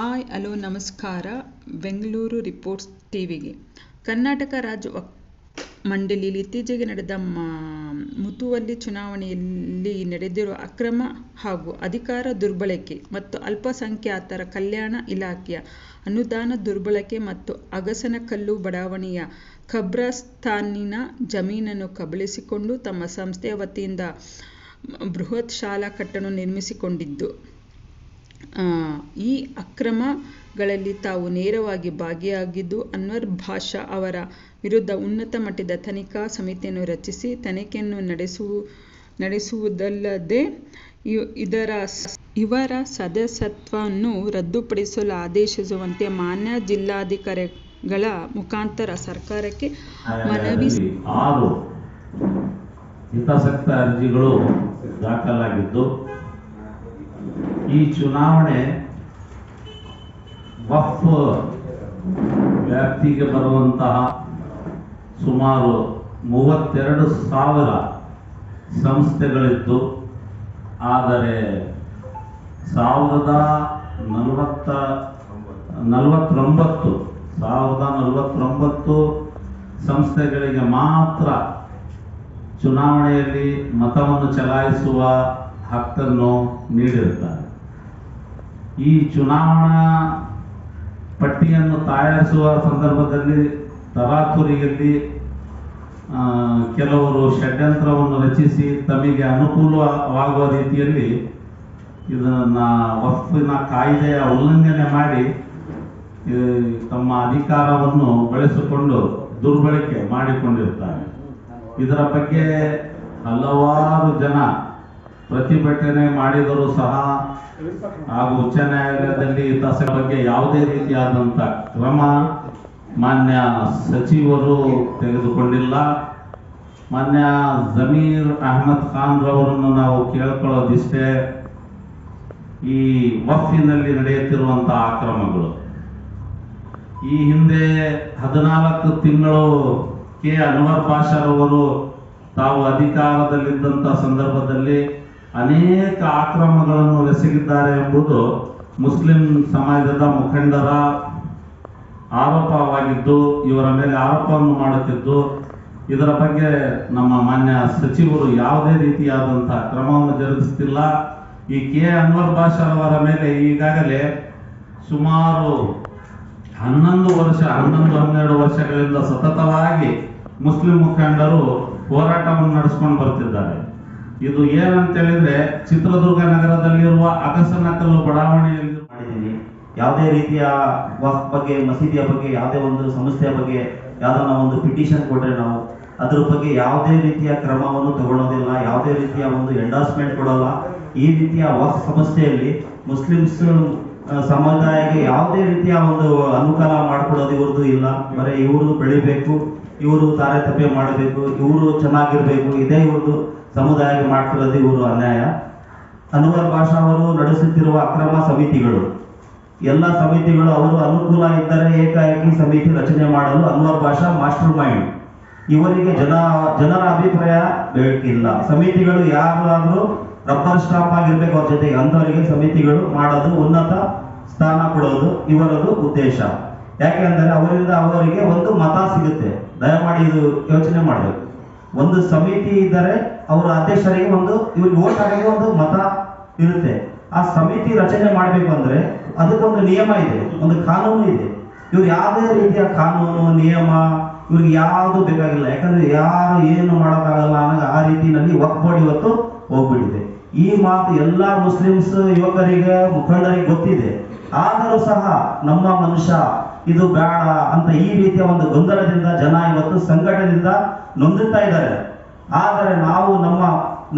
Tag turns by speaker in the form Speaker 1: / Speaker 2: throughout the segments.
Speaker 1: Hi, hello, ನಮಸ್ಕಾರ. Bengaluru reports ಟಿವಿಗೆ. ಕರ್ನಾಟಕ ರಾಜ್ಯ ಮಂಡಳಿಯಲ್ಲಿ ಇತ್ತೀಚೆಗೆ ನಡೆದ ಮುತುವಲ್ಲಿ ಚುನಾವಣೆಯಲ್ಲಿ ನಡೆದಿರುವ ಅಕ್ರಮ ಹಾಗೂ ಅಧಿಕಾರ ದುರ್ಬಳಕೆ ಮತ್ತು ಅಲ್ಪಸಂಖ್ಯಾತರ ಕಲ್ಯಾಣ ಇಲಾಖೆಯ ಅನುದಾನ ದುರ್ಬಳಕೆ ಮತ್ತು ಅಗಸನಕಲ್ಲು ಬಡಾವಣೆಯ ಖಬ್ರಸ್ತಾನಿನ ಜಮೀನನ್ನು ಕಬಳಿಸಿಕೊಂಡು ತಮ್ಮ ಸಂಸ್ಥೆಯ ವತಿಯಿಂದ ಬೃಹತ್ ಶಾಲಾ ಕಟ್ಟಡ ನಿರ್ಮಿಸಿಕೊಂಡಿದ್ದು. ಈ ಅಕ್ರಮಗಳಲ್ಲಿ ತಾವು ನೇರವಾಗಿ ಭಾಗಿಯಾಗಿದ್ದು ಅನ್ವರ್ ಭಾಷಾ ಅವರ ವಿರುದ್ಧ ಉನ್ನತ ಮಟ್ಟದ ತನಿಖಾ ಸಮಿತಿಯನ್ನು ರಚಿಸಿ ತನಿಖೆಯನ್ನು ನಡೆಸುವುದಲ್ಲದೆ ಇದರ ಇವರ ಸದಸ್ಯತ್ವವನ್ನು ರದ್ದುಪಡಿಸಲು ಆದೇಶಿಸುವಂತೆ ಮಾನ್ಯ ಜಿಲ್ಲಾಧಿಕಾರಿಗಳ ಮುಖಾಂತರ ಸರ್ಕಾರಕ್ಕೆ ಮನವಿ
Speaker 2: ಹಿತಾಸಕ್ತ ಅರ್ಜಿಗಳು ದಾಖಲಾಗಿದ್ದು ಈ ಚುನಾವಣೆ ವಫ್ ವ್ಯಾಪ್ತಿಗೆ ಬರುವಂತಹ ಸುಮಾರು ಮೂವತ್ತೆರಡು ಸಾವಿರ ಸಂಸ್ಥೆಗಳಿತ್ತು ಆದರೆ ಸಾವಿರದ ನಲವತ್ತ ನಲವತ್ತೊಂಬತ್ತು, ಸಾವಿರದ ನಲವತ್ತೊಂಬತ್ತು ಸಂಸ್ಥೆಗಳಿಗೆ ಮಾತ್ರ ಚುನಾವಣೆಯಲ್ಲಿ ಮತವನ್ನು ಚಲಾಯಿಸುವ ಹಕ್ಕನ್ನು ನೀಡಿರುತ್ತಾರೆ. ಈ ಚುನಾವಣಾ ಪಟ್ಟಿಯನ್ನು ತಯಾರಿಸುವ ಸಂದರ್ಭದಲ್ಲಿ, ತರಾತುರಿಯಲ್ಲಿ ಕೆಲವರು ಷಡ್ಯಂತ್ರವನ್ನು ರಚಿಸಿ ತಮಗೆ ಅನುಕೂಲವಾಗುವ ರೀತಿಯಲ್ಲಿ ಇದನ್ನ ವಸ್ತುವಿನ ಕಾಯ್ದೆಯ ಉಲ್ಲಂಘನೆ ಮಾಡಿ ತಮ್ಮ ಅಧಿಕಾರವನ್ನು ಬಳಸಿಕೊಂಡು ದುರ್ಬಳಕೆ ಮಾಡಿಕೊಂಡಿರ್ತಾರೆ ಇದರ ಬಗ್ಗೆ ಹಲವಾರು ಜನ ಪ್ರತಿಭಟನೆ ಮಾಡಿದರೂ ಸಹ ಹಾಗೂ ಉಚ್ಚ ನ್ಯಾಯಾಲಯದಲ್ಲಿ ತಸೆ ಬಗ್ಗೆ ಯಾವುದೇ ರೀತಿಯಾದಂಥ ಕ್ರಮ ಮಾನ್ಯ ಸಚಿವರು ತೆಗೆದುಕೊಂಡಿಲ್ಲ. ಮಾನ್ಯ ಜಮೀರ್ ಅಹಮದ್ ಖಾನ್ ರವರನ್ನು ನಾವು ಕೇಳ್ಕೊಳ್ಳೋದಿಷ್ಟೇ ಈ ವಫಿನಲ್ಲಿ ನಡೆಯುತ್ತಿರುವಂತಹ ಅಕ್ರಮಗಳು. ಈ ಹಿಂದೆ ಹದಿನಾಲ್ಕು ತಿಂಗಳು ಕೆ ಅನ್ವರ್ ಪಾಷರವರು ತಾವು ಅಧಿಕಾರದಲ್ಲಿದ್ದಂಥ ಸಂದರ್ಭದಲ್ಲಿ ಅನೇಕ ಆಕ್ರಮಗಳನ್ನು ಎಸಗಿದ್ದಾರೆ ಎಂಬುದು ಮುಸ್ಲಿಂ ಸಮಾಜದ ಮುಖಂಡರ ಆರೋಪವಾಗಿದ್ದು, ಇವರ ಮೇಲೆ ಆರೋಪವನ್ನು ಮಾಡುತ್ತಿದ್ದು, ಇದರ ಬಗ್ಗೆ ನಮ್ಮ ಮಾನ್ಯ ಸಚಿವರು ಯಾವುದೇ ರೀತಿಯಾದಂತಹ ಕ್ರಮವನ್ನು ಜರುಗಿಸುತ್ತಿಲ್ಲ ಈ ಕೆ. ಅನ್ವರ್ ಭಾಷಾರವರ ಮೇಲೆ ಈಗಾಗಲೇ ಸುಮಾರು ಹನ್ನೊಂದು ವರ್ಷ, ಹನ್ನೊಂದು, ಹನ್ನೆರಡು ವರ್ಷಗಳಿಂದ ಸತತವಾಗಿ ಮುಸ್ಲಿಂ ಮುಖಂಡರು ಹೋರಾಟವನ್ನು ನಡೆಸ್ಕೊಂಡು ಬರ್ತಿದ್ದಾರೆ. ಇದು ಏನಂತ ಹೇಳಿದ್ರೆ ಚಿತ್ರದುರ್ಗ ನಗರದಲ್ಲಿರುವ ಅಗಸನಕಲ್ಲು ಬಡಾವಣೆಯಲ್ಲಿ
Speaker 3: ಮಾಡಿದ್ದೀನಿ ಯಾವುದೇ ರೀತಿಯ ಬಗ್ಗೆ, ಮಸೀದಿಯ ಬಗ್ಗೆ, ಯಾವುದೇ ಒಂದು ಸಂಸ್ಥೆಯ ಬಗ್ಗೆ ಯಾವ್ದಾನ ಒಂದು ಪಿಟಿಷನ್ ಕೊಟ್ರೆ ನಾವು ಅದ್ರ ಬಗ್ಗೆ ಯಾವುದೇ ರೀತಿಯ ಕ್ರಮವನ್ನು ತಗೊಳ್ಳೋದಿಲ್ಲ ಯಾವುದೇ ರೀತಿಯ ಒಂದು ಎಂಡಾರ್ಸ್ಮೆಂಟ್ ಕೊಡಲ್ಲ. ಈ ರೀತಿಯ ವಕ್ ಸಂಸ್ಥೆಯಲ್ಲಿ ಮುಸ್ಲಿಮ್ಸ್ ಸಮುದಾಯಕ್ಕೆ ಯಾವುದೇ ರೀತಿಯ ಒಂದು ಅನುಕೂಲ ಮಾಡಿಕೊಡೋದು ಇವ್ರದ್ದು ಇಲ್ಲ. ಬರೀ ಇವರು ಬೆಳಿಬೇಕು. ಇವರು ತಾರತಮ್ಯ ಮಾಡಬೇಕು, ಇವರು ಚೆನ್ನಾಗಿರಬೇಕು, ಇದೇ ಒಂದು ಸಮುದಾಯಕ್ಕೆ ಮಾಡ್ತಿರೋದು ಇವರು ಅನ್ಯಾಯ. ಅನ್ವರ್ ಭಾಷಾ ಅವರು ನಡೆಸುತ್ತಿರುವ ಅಕ್ರಮ ಸಮಿತಿಗಳು. ಎಲ್ಲ ಸಮಿತಿಗಳು ಅವರು ಅನುಕೂಲ ಇದ್ದರೆ ಏಕಾಏಕಿ ಸಮಿತಿ ರಚನೆ ಮಾಡಲು ಅನ್ವರ್ ಭಾಷಾ ಮಾಸ್ಟರ್ ಮೈಂಡ್. ಇವರಿಗೆ ಜನ, ಜನರ ಅಭಿಪ್ರಾಯ ಬೇಕಿಲ್ಲ ಸಮಿತಿಗಳು ಯಾರಾದ್ರೂ ರಬ್ಬರ್ ಸ್ಟಾಪ್ ಆಗಿರ್ಬೇಕು ಅವ್ರ ಜೊತೆಗೆ ಅಂಥವರಿಗೆ ಸಮಿತಿಗಳು ಮಾಡೋದು ಉನ್ನತ ಸ್ಥಾನ ಕೊಡೋದು ಇವರದು ಉದ್ದೇಶ. ಯಾಕೆಂದರೆ ಅವರಿಂದ ಅವರಿಗೆ ಒಂದು ಮತ ಸಿಗುತ್ತೆ. ದಯಮಾಡಿ ಇದು ಯೋಚನೆ ಮಾಡಬೇಕು. ಒಂದು ಸಮಿತಿ ಇದ್ದರೆ ಅವರ ಅಧ್ಯಕ್ಷರಿಗೆ ಒಂದು, ಇವ್ರಿಗೆ ವೋಟ್ ಆಗಿದೆ ಒಂದು ಮತ ಇರುತ್ತೆ. ಆ ಸಮಿತಿ ರಚನೆ ಮಾಡಬೇಕು ಅಂದ್ರೆ ಅದಕ್ಕೊಂದು ನಿಯಮ ಇದೆ, ಒಂದು ಕಾನೂನು ಇದೆ. ಇವ್ರು ಯಾವುದೇ ರೀತಿಯ ಕಾನೂನು, ನಿಯಮ ಇವ್ರಿಗೆ ಯಾವುದು ಬೇಕಾಗಿಲ್ಲ. ಯಾಕಂದ್ರೆ ಯಾರು ಏನು ಮಾಡೋಕ್ಕಾಗಲ್ಲ ಅನ್ನೋ ಆ ರೀತಿಯಲ್ಲಿ ವಕ್ ಬೋರ್ಡ್ ಇವತ್ತು ಹೋಗ್ಬಿಟ್ಟಿದೆ. ಈ ಮಾತು ಎಲ್ಲ ಮುಸ್ಲಿಮ್ಸ್ ಯುವಕರಿಗೆ, ಮುಖಂಡರಿಗೆ ಗೊತ್ತಿದೆ. ಆದರೂ ಸಹ ನಮ್ಮ ಮನುಷ್ಯ ಇದು ಬೇಡ ಅಂತ ಈ ರೀತಿಯ ಒಂದು ಗೊಂದಲದಿಂದ ಜನ ಇವತ್ತು ಸಂಘಟನೆಯಿಂದ ನೊಂದುತ್ತಾ ಇದ್ದಾರೆ. ಆದರೆ ನಾವು ನಮ್ಮ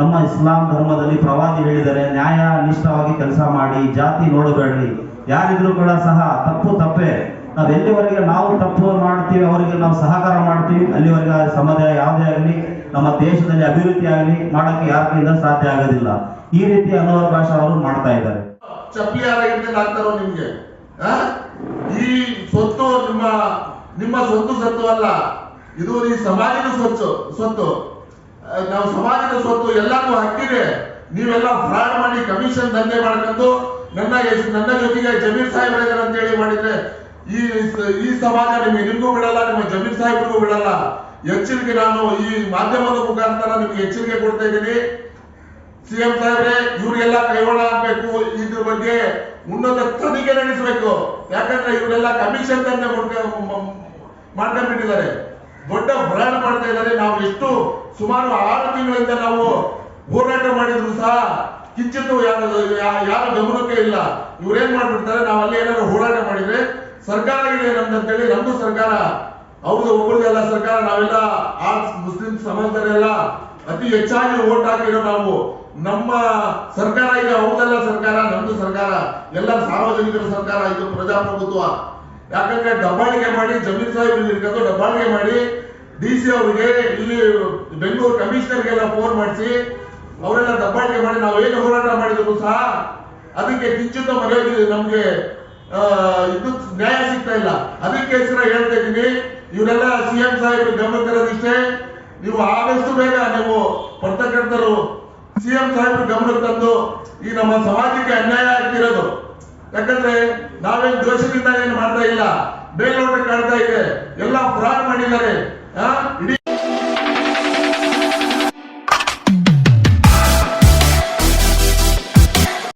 Speaker 3: ನಮ್ಮ ಇಸ್ಲಾಂ ಧರ್ಮದಲ್ಲಿ ಪ್ರವಾದಿ ಹೇಳಿದರೆ ನ್ಯಾಯ ನಿಷ್ಠವಾಗಿ ಕೆಲಸ ಮಾಡಿ, ಜಾತಿ ನೋಡಬೇಡ್ರಿ ಯಾರಿದ್ರು ಕೂಡ ಸಹ ತಪ್ಪು ತಪ್ಪೇ. ನಾವು ಎಲ್ಲಿವರೆಗೆ ನಾವು ತಪ್ಪು ಮಾಡ್ತೀವಿ, ಅವರಿಗೆ ನಾವು ಸಹಕಾರ ಮಾಡ್ತೀವಿ, ಅಲ್ಲಿವರೆಗೆ ಸಮುದಾಯ ಯಾವುದೇ ಆಗಲಿ, ನಮ್ಮ ದೇಶದಲ್ಲಿ ಅಭಿವೃದ್ಧಿ ಆಗಲಿ ಮಾಡೋಕ್ಕೆ ಯಾರಿಂದ ಸಾಧ್ಯ ಆಗೋದಿಲ್ಲ. ಈ ರೀತಿ ಅನುವಾದ ಭಾಷೆ ಅವರು ಮಾಡ್ತಾ ಇದ್ದಾರೆ.
Speaker 4: ಈ ಸ್ವತ್ತು ನಿಮ್ಮ ನಿಮ್ಮ ಸ್ವತ್ತು ಸ್ವತ್ತು ಅಲ್ಲ. ಇದು ಈ ಸಮಾಜದ ಸ್ವತ್ತು ಸ್ವತ್ತು ನಾವು ಸಮಾಜದ ಸ್ವತ್ತು ಎಲ್ಲಾನು ಹಾಕಿದೆ ನೀವೆಲ್ಲ ಫ್ರಾಡ್ ಮಾಡಿ ಕಮಿಷನ್ ದಂಧೆ ಮಾಡ್ಕೊಂಡು ನನ್ನ ನನ್ನ ಜೊತೆಗೆ ಜಮೀರ್ ಸಾಹೇಬ್ ಇದಾರೆ ಅಂತ ಹೇಳಿ ಮಾಡಿದ್ರೆ ಈ ಈ ಸಮಾಜ ನಿಮಗೆ ನಿಮಗೂ ಬಿಡಲ್ಲ, ನಿಮ್ಮ ಜಮೀರ್ ಸಾಹೇಬ್ರಿಗೂ ಬಿಡಲ್ಲ. ಎಚ್ಚರಿಕೆ ನಾನು ಈ ಮಾಧ್ಯಮದ ಮುಖಾಂತರ ನಿಮ್ಗೆ ಎಚ್ಚರಿಕೆ ಕೊಡ್ತಾ ಇದ್ದೀನಿ. ಸಿಎಂ ಸಾಹೇಬ್ರೆ ಇವ್ರಿಗೆಲ್ಲ ಕೈವಾಡ ಆಗ್ಬೇಕು. ಇದ್ರ ಬಗ್ಗೆ ಉನ್ನತ ತನಿಖೆ ನಡೆಸಬೇಕು. ಯಾಕಂದ್ರೆ ಇವರೆಲ್ಲ ಕಮಿಷನ್ ತಂದೆ ಮಾಡ್ಕೊಂಡ್ಬಿಟ್ಟಿದ್ದಾರೆ. ದೊಡ್ಡ ಹೋರಾಟ ಮಾಡ್ತಾ ಇದ್ದಾರೆ. ನಾವು ಎಷ್ಟು ಸುಮಾರು ಆರು ತಿಂಗಳಿಂದ ನಾವು ಹೋರಾಟ ಮಾಡಿದ್ರು ಸಹ ಕಿಂಚಿತ್ತು ಯಾರ ಗಮನಕ್ಕೆ ಇಲ್ಲ. ಇವ್ರೇನ್ ಮಾಡ್ಬಿಡ್ತಾರೆ? ನಾವು ಅಲ್ಲಿ ಏನಾದ್ರು ಹೋರಾಟ ಮಾಡಿದ್ರೆ ಸರ್ಕಾರ ಇದೆ ನಮ್ದು ಅಂತೇಳಿ ನಮ್ದು ಸರ್ಕಾರ. ಹೌದು ಒಬ್ಬರದೆಲ್ಲ ಸರ್ಕಾರ. ನಾವೆಲ್ಲ ಆ ಮುಸ್ಲಿಂ ಸಮಾಜದವರೆಲ್ಲ ಅತಿ ಹೆಚ್ಚಾಗಿ ಓಟ್ ಹಾಕಿರೋ ನಾವು ನಮ್ಮ ಸರ್ಕಾರ ಈಗ ಅವ್ರದೆಲ್ಲ ಸರ್ಕಾರ, ನಮ್ದು ಸರ್ಕಾರ, ಎಲ್ಲ ಸಾರ್ವಜನಿಕರ ಸರ್ಕಾರ, ಇದು ಪ್ರಜಾಪ್ರಭುತ್ವ. ಯಾಕಂದ್ರೆ ದಬ್ಬಾಳಿಕೆ ಮಾಡಿ ಜಮೀನ್ ಸಾಹೇಬ್ ಇಟ್ಕೊಂಡು ದಬ್ಬಾಳಿಕೆ ಮಾಡಿ, ಡಿ ಸಿ ಅವರಿಗೆ ಇಲ್ಲಿ ಬೆಂಗಳೂರು ಕಮಿಷನರ್ಗೆಲ್ಲ ಫೋನ್ ಮಾಡಿಸಿ, ಅವರೆಲ್ಲ ದಬ್ಬಾಳಿಕೆ ಮಾಡಿ, ನಾವು ಏನು ಹೋರಾಟ ಮಾಡಿದ್ರು ಸಹ ಅದಕ್ಕೆ ಕಿಂಚಿತ ಮರ್ಯಾದೆ ನಮ್ಗೆ ಇದು ನ್ಯಾಯ ಸಿಗ್ತಾ ಇಲ್ಲ. ಅದಕ್ಕೆ ಹೇಳ್ತಾ ಇದ್ದೀನಿ, ಇವರೆಲ್ಲ ಸಿಎಂ ಸಾಹೇಬ್ ಗಮನ ತರೋದಿಷ್ಟೇ. ನೀವು ಆದಷ್ಟು ಬೇಗ ನೀವು ಪತ್ರಕರ್ತರು, ಸಿಎಂ ಸಾಹೇಬ್ ಗಮನಕ್ಕೆ ತಂದು ಈ ನಮ್ಮ ಸಮಾಜಕ್ಕೆ ಅನ್ಯಾಯ ಆಗ್ತಿರೋದು. ಯಾಕಂದ್ರೆ ನಾವೇನ್ ದೋಷದಿಂದ ಏನು ಮಾಡ್ತಾ ಇಲ್ಲ? ಬೇಲೋಟ ಕಾಣ್ತಾ ಇದೆ. ಎಲ್ಲ ಫ್ರಾಡ್ ಮಾಡಿದ್ದಾರೆ. ಇಡೀ